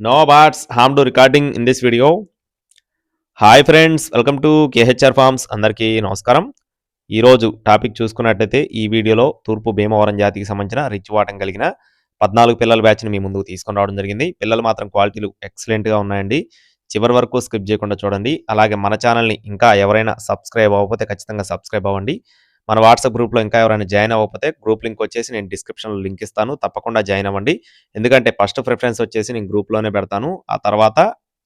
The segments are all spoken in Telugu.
No bots harm to recording in this video hi friends welcome to KHR farms అందరికీ నమస్కారం. ఈరోజు టాపిక్ చూసుకున్నట్టయితే ఈ వీడియోలో తూర్పు భీమవరం జాతికి సంబంధించిన రిచ్ వాటం కలిగిన పద్నాలుగు పిల్లల బ్యాచ్ని మీ ముందుకు తీసుకొని రావడం జరిగింది. పిల్లలు మాత్రం క్వాలిటీలు ఎక్సలెంట్గా ఉన్నాయండి. చివరి వరకు స్కిప్ చేయకుండా చూడండి. అలాగే మన ఛానల్ని ఇంకా ఎవరైనా సబ్స్క్రైబ్ అవ్వకపోతే ఖచ్చితంగా సబ్స్క్రైబ్ అవ్వండి. మన వాట్సాప్ గ్రూప్లో ఇంకా ఎవరైనా జాయిన్ అవ్వకపోతే గ్రూప్ లింక్ వచ్చేసి నేను డిస్క్రిప్షన్లో లింక్ ఇస్తాను. తప్పకుండా జాయిన్ అవ్వండి. ఎందుకంటే ఫస్ట్ ప్రిఫరెన్స్ వచ్చేసి నేను గ్రూప్లోనే పెడతాను. ఆ తర్వాత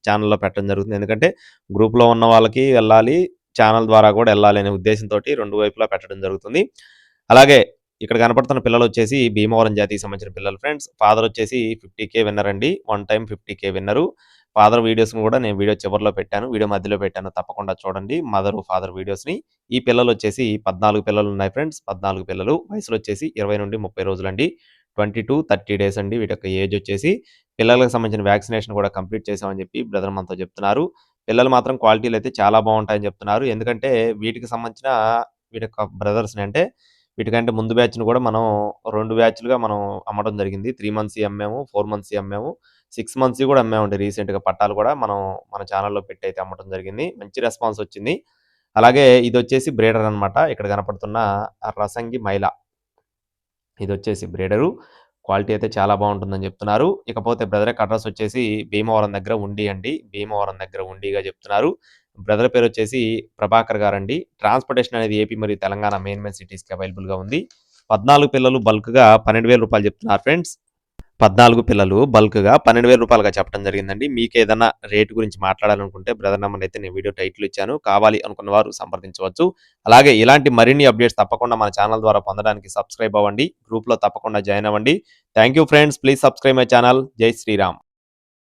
ఛానల్లో పెట్టడం జరుగుతుంది. ఎందుకంటే గ్రూప్లో ఉన్న వాళ్ళకి వెళ్ళాలి ఛానల్ ద్వారా కూడా వెళ్ళాలి అనే ఉద్దేశంతో రెండు వైపులా పెట్టడం జరుగుతుంది. అలాగే ఇక్కడ కనపడుతున్న పిల్లలు వచ్చేసి భీమవరం జాతికి సంబంధించిన పిల్లలు ఫ్రెండ్స్. ఫాదర్ వచ్చేసి ఫిఫ్టీ కే విన్నర్ అండి. One time fifty K winner. Father వీడియోస్ని కూడా నేను వీడియో చివరిలో పెట్టాను. వీడియో మధ్యలో పెట్టాను. తప్పకుండా చూడండి. మదర్ ఫాదర్ వీడియోస్ని ఈ పిల్లలు వచ్చేసి పద్నాలుగు పిల్లలు ఉన్నాయి ఫ్రెండ్స్. పద్నాలుగు పిల్లలు. వయసులో వచ్చేసి ఇరవై నుండి ముప్పై రోజులు అండి ట్వంటీ టు థర్టీ డేస్ అండి. వీటి యొక్క ఏజ్ వచ్చేసి పిల్లలకు సంబంధించిన వ్యాక్సినేషన్ కూడా కంప్లీట్ చేసామని చెప్పి బ్రదర్ మనతో చెప్తున్నారు. పిల్లలు మాత్రం క్వాలిటీలు అయితే చాలా బాగుంటాయని చెప్తున్నారు. ఎందుకంటే వీటికి సంబంధించిన వీటి యొక్క బ్రదర్స్ని అంటే వీటికంటే ముందు బ్యాచ్ను కూడా మనం రెండు బ్యాచ్లుగా మనం అమ్మడం జరిగింది. త్రీ మంత్స్ అమ్మాము ఫోర్ మంత్స్ అమ్మాము సిక్స్ మంత్స్ కూడా అమ్మామండి రీసెంట్గా పట్టాలు కూడా మనం మన ఛానల్లో పెట్టి అయితే అమ్మటం జరిగింది. మంచి రెస్పాన్స్ వచ్చింది. అలాగే ఇది వచ్చేసి బ్రేడర్ అన్నమాట. ఇక్కడ కనపడుతున్న రసంగి మైల. ఇది వచ్చేసి బ్రేడరు. క్వాలిటీ అయితే చాలా బాగుంటుందని చెప్తున్నారు. ఇకపోతే బ్రదర్ యొక్క అడ్రస్ వచ్చేసి భీమవరం దగ్గర ఉండి అండి. భీమవరం దగ్గర ఉండిగా చెప్తున్నారు. బ్రదర్ పేరు వచ్చేసి ప్రభాకర్ గారు అండి ట్రాన్స్పోర్టేషన్ అనేది ఏపీ మరియు తెలంగాణ మెయిన్ మెయిన్ సిటీస్కి అవైలబుల్గా ఉంది. పద్నాలుగు పిల్లలు బల్క్గా పన్నెండు వేల రూపాయలు చెప్తున్నారు ఫ్రెండ్స్. పద్నాలుగు పిల్లలు బల్క్గా పన్నెండు వేల రూపాయలుగా చెప్పడం జరిగిందండి. మీకు ఏదైనా రేటు గురించి మాట్లాడాలనుకుంటే బ్రదర్ నెంబర్ అయితే నేను వీడియో టైటిల్ ఇచ్చాను. కావాలి అనుకున్న వారు సంప్రదించవచ్చు. అలాగే ఇలాంటి మరిన్ని అప్డేట్స్ తప్పకుండా మన ఛానల్ ద్వారా పొందడానికి సబ్స్క్రైబ్ అవ్వండి. గ్రూప్లో తప్పకుండా జాయిన్ అవ్వండి. Thank you friends. Please subscribe my channel. జై శ్రీరామ్.